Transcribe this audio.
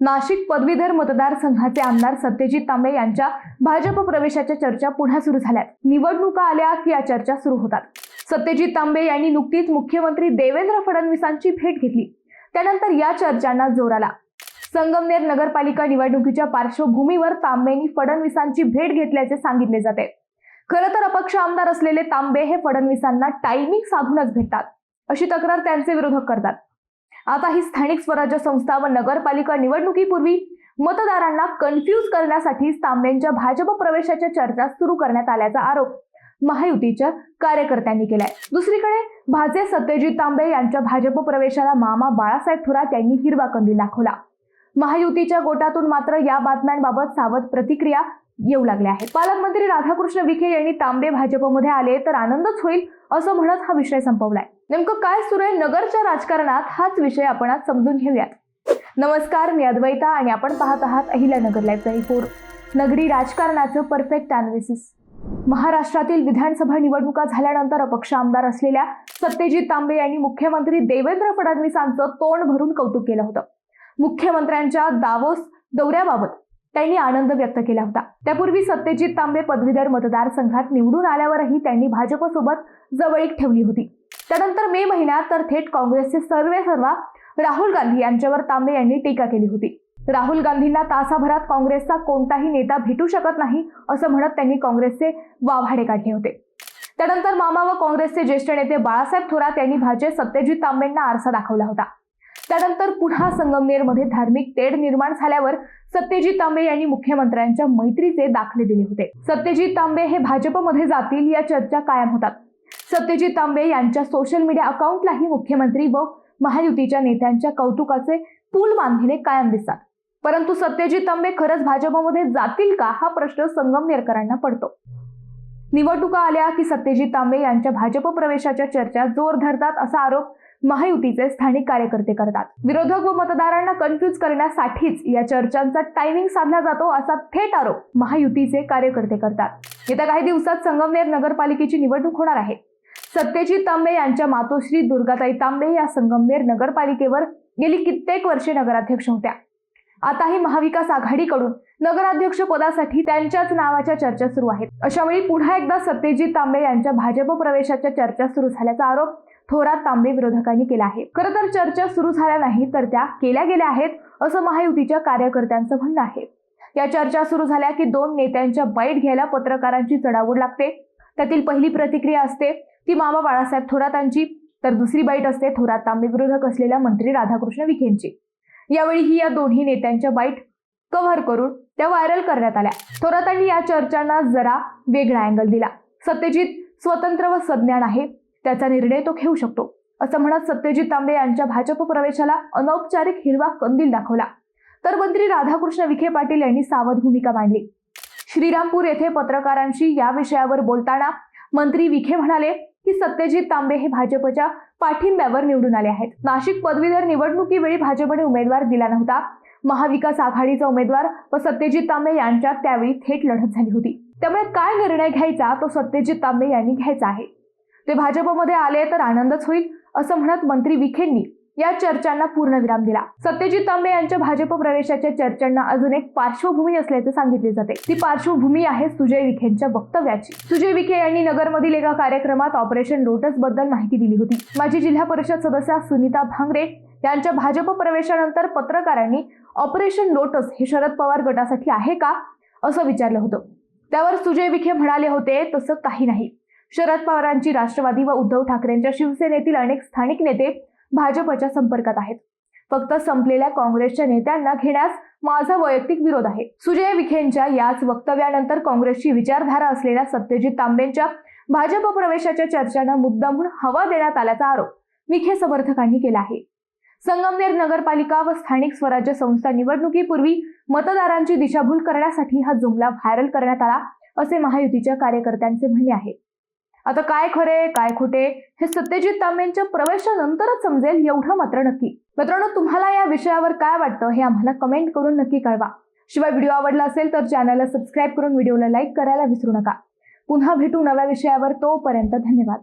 नाशिक पदवीधर मतदारसंघाचे आमदार सत्यजित तांबे यांच्या भाजप प्रवेशाच्या चर्चा पुन्हा सुरू झाल्यात. निवडणुका आल्या की या चर्चा सुरू होतात. सत्यजित तांबे यांनी नुकतीच मुख्यमंत्री देवेंद्र फडणवीसांची भेट घेतली. त्यानंतर या चर्चांना जोर आला. संगमनेर नगरपालिका निवडणुकीच्या पार्श्वभूमीवर तांबेंनी फडणवीसांची भेट घेतल्याचे सांगितले जाते. खरं तर अपक्ष आमदार असलेले तांबे हे फडणवीसांना टायमिंग साधूनच भेटतात. अशी तक्रार त्यांचे विरोधक करतात. आता ही स्थानिक स्वराज्य संस्था व नगरपालिका निवडणुकीपूर्वी मतदारांना कन्फ्यूज करण्यासाठी तांबेंच्या भाजप प्रवेशाच्या चर्चा सुरू करण्यात आल्याचा आरोप महायुतीच्या कार्यकर्त्यांनी केलाय. दुसरीकडे भाजे सत्यजित तांबे यांच्या भाजप प्रवेशाला मामा बाळासाहेब थोरात यांनी हिरवा कंदील दाखवला. महायुतीच्या गोटातून मात्र या बातम्यांबाबत सावध प्रतिक्रिया येऊ लागले आहेत पालकमंत्री राधाकृष्ण विखे यांनी तांबे भाजपमध्ये आले तर आनंदच होईल असं म्हणत हा विषय संपवलाय. नेमकं काय सुरू आहे नगरच्या राजकारणात? हाच विषय आपण आज समजून घेऊयात. नमस्कार मी अद्वैता आणि आपण पाहत आहात अहिल्यानगर लाईव्ह रिपोर्ट. नगरी राजकारणाचं परफेक्ट अनालिसिस महाराष्ट्रातील विधानसभा निवडणुका झाल्यानंतर अपक्ष आमदार असलेल्या सत्यजित तांबे यांनी मुख्यमंत्री देवेंद्र फडणवीसांचं तोंड भरून कौतुक केलं होतं. मुख्यमंत्र्यांच्या दावोस दौऱ्याबाबत त्यांनी आनंद व्यक्त केला होता. त्यापूर्वी सत्यजित तांबे पदवीधर मतदारसंघात निवडून आल्यावरही त्यांनी भाजपसोबत जवळीक ठेवली होती. त्यानंतर मे महिन्यात तर थेट काँग्रेसचे सर्वे सर्वा राहुल गांधी यांच्यावर तांबे यांनी टीका केली होती. राहुल गांधींना तासाभरात काँग्रेसचा कोणताही नेता भेटू शकत नाही असं म्हणत त्यांनी काँग्रेसचे वाभाडे काढले होते. त्यानंतर मामा व काँग्रेसचे ज्येष्ठ नेते बाळासाहेब थोरात यांनी भाजप सत्यजित तांबेंना आरसा दाखवला होता. त्यानंतर पुन्हा संगमनेरमध्ये धार्मिक तेढ निर्माण झाल्यावर सत्यजित तांबे यांनी मुख्यमंत्र्यांच्या मैत्रीचे दाखले दिले होते. सत्यजित तांबे हे भाजपमध्ये जातील या चर्चा कायम होतात. सत्यजित तांबे यांच्या सोशल मीडिया अकाउंटलाही मुख्यमंत्री व महायुतीच्या नेत्यांच्या कौतुकाचे पूल बांधलेले कायम दिसतात. परंतु सत्यजित तांबे खरंच भाजपमध्ये जातील का हा प्रश्न संगमनेरकरांना पडतो. निवडणुका आल्या की सत्यजित तांबे यांच्या भाजप प्रवेशाच्या चर्चा जोर धरतात असा आरोप महायुतीचे स्थानिक कार्यकर्ते करतात. विरोधक व मतदारांना कन्फ्यूज करण्यासाठीच या चर्चांचा टायमिंग साधला जातो असा थेट आरोप महायुतीचे कार्यकर्ते करतात. येत्या काही दिवसात संगमनेर नगरपालिकेची निवडणूक होणार आहे. सत्यजित तांबे यांच्या मातोश्री दुर्गाताई तांबे या संगमनेर नगरपालिकेवर गेली कित्येक वर्षे नगराध्यक्ष होत्या. आताही महाविकास आघाडीकडून नगराध्यक्ष पदासाठी त्यांच्याच नावाच्या चर्चा सुरू आहेत. अशावेळी पुन्हा एकदा सत्यजित तांबे यांच्या भाजप प्रवेशाच्या चर्चा सुरू झाल्याचा आरोप थोरात तांबे विरोधकांनी केला आहे. खरं तर चर्चा सुरू झाल्या नाही तर त्या केल्या गेल्या आहेत असं महायुतीच्या कार्यकर्त्यांचं म्हणणं आहे. या चर्चा सुरू झाल्या की दोन नेत्यांच्या बाईट घ्यायला पत्रकारांची चढावड लागते. त्यातील पहिली प्रतिक्रिया असते ती मामा बाळासाहेब थोरातांची. तर दुसरी बाईट असते थोरात तांबे विरोधक असलेल्या मंत्री राधाकृष्ण विखेंची. यावेळी ही या दोन्ही नेत्यांच्या बाईट कव्हर करून त्या व्हायरल करण्यात आल्या. थोरातांनी या चर्चांना जरा वेगळा अँगल दिला. सत्यजित स्वतंत्र व सज्ञान आहे. त्याचा निर्णय तो घेऊ शकतो. असं म्हणत सत्यजित तांबे यांच्या भाजप प्रवेशाला अनौपचारिक हिरवा कंदील दाखवला. तर मंत्री राधाकृष्ण विखे पाटील यांनी सावध भूमिका मांडली. श्रीरामपूर येथे पत्रकारांशी या विषयावर बोलताना मंत्री विखे म्हणाले की सत्यजित तांबे हे भाजपच्या पाठिंब्यावर निवडून आले आहेत. नाशिक पदवीधर निवडणुकीवेळी भाजपने उमेदवार दिला नव्हता. महाविकास आघाडीचा उमेदवार व सत्यजित तांबे यांच्यात त्यावेळी थेट लढत झाली होती. त्यामुळे काय निर्णय घ्यायचा तो सत्यजित तांबे यांनी घ्यायचा आहे. ते भाजपमध्ये आले तर आनंदच होईल असं म्हणत मंत्री विखेंनी या चर्चांना पूर्णविराम दिला. सत्यजित तांबे यांच्या भाजप प्रवेशाच्या चर्चांना अजून एक पार्श्वभूमी असल्याचे सांगितले जाते. ती पार्श्वभूमी आहे सुजय विखेंच्या वक्तव्याची. सुजय विखे यांनी नगरमधील एका कार्यक्रमात ऑपरेशन लोटसबद्दल माहिती दिली होती. माजी जिल्हा परिषद सदस्या सुनीता भांगरे यांच्या भाजप प्रवेशानंतर पत्रकारांनी ऑपरेशन लोटस हे शरद पवार गटासाठी आहे का? असं विचारलं होतं. त्यावर सुजय विखे म्हणाले होते तसं काही नाही. शरद पवारांची राष्ट्रवादी व उद्धव ठाकरेंच्या शिवसेनेतील अनेक स्थानिक नेते भाजपच्या संपर्कात आहेत. फक्त संपलेल्या काँग्रेसच्या नेत्यांना घेण्यास माझा वैयक्तिक विरोध आहे. सुजय विखेंच्या याच वक्तव्यानंतर काँग्रेसची विचारधारा असलेल्या सत्यजित तांबेंच्या भाजप प्रवेशाच्या चर्चांना मुद्दामून हवा देण्यात आल्याचा आरोप विखे समर्थकांनी केला आहे. संगमनेर नगरपालिका व स्थानिक स्वराज्य संस्था निवडणुकीपूर्वी मतदारांची दिशाभूल करण्यासाठी हा जुमला व्हायरल करण्यात आला असे महायुतीच्या कार्यकर्त्यांचे म्हणणे आहे. आता काय खरे काय खोटे हे सत्यजित तांबेंच्या प्रवेशानंतरच समजेल एवढं मात्र नक्की. मित्रांनो तुम्हाला या विषयावर काय वाटतं हे आम्हाला कमेंट करून नक्की कळवा. शिवाय व्हिडिओ आवडला असेल तर चॅनलला सबस्क्राईब करून व्हिडिओला लाईक करायला विसरू नका. पुन्हा भेटू नव्या विषयावर तोपर्यंत धन्यवाद.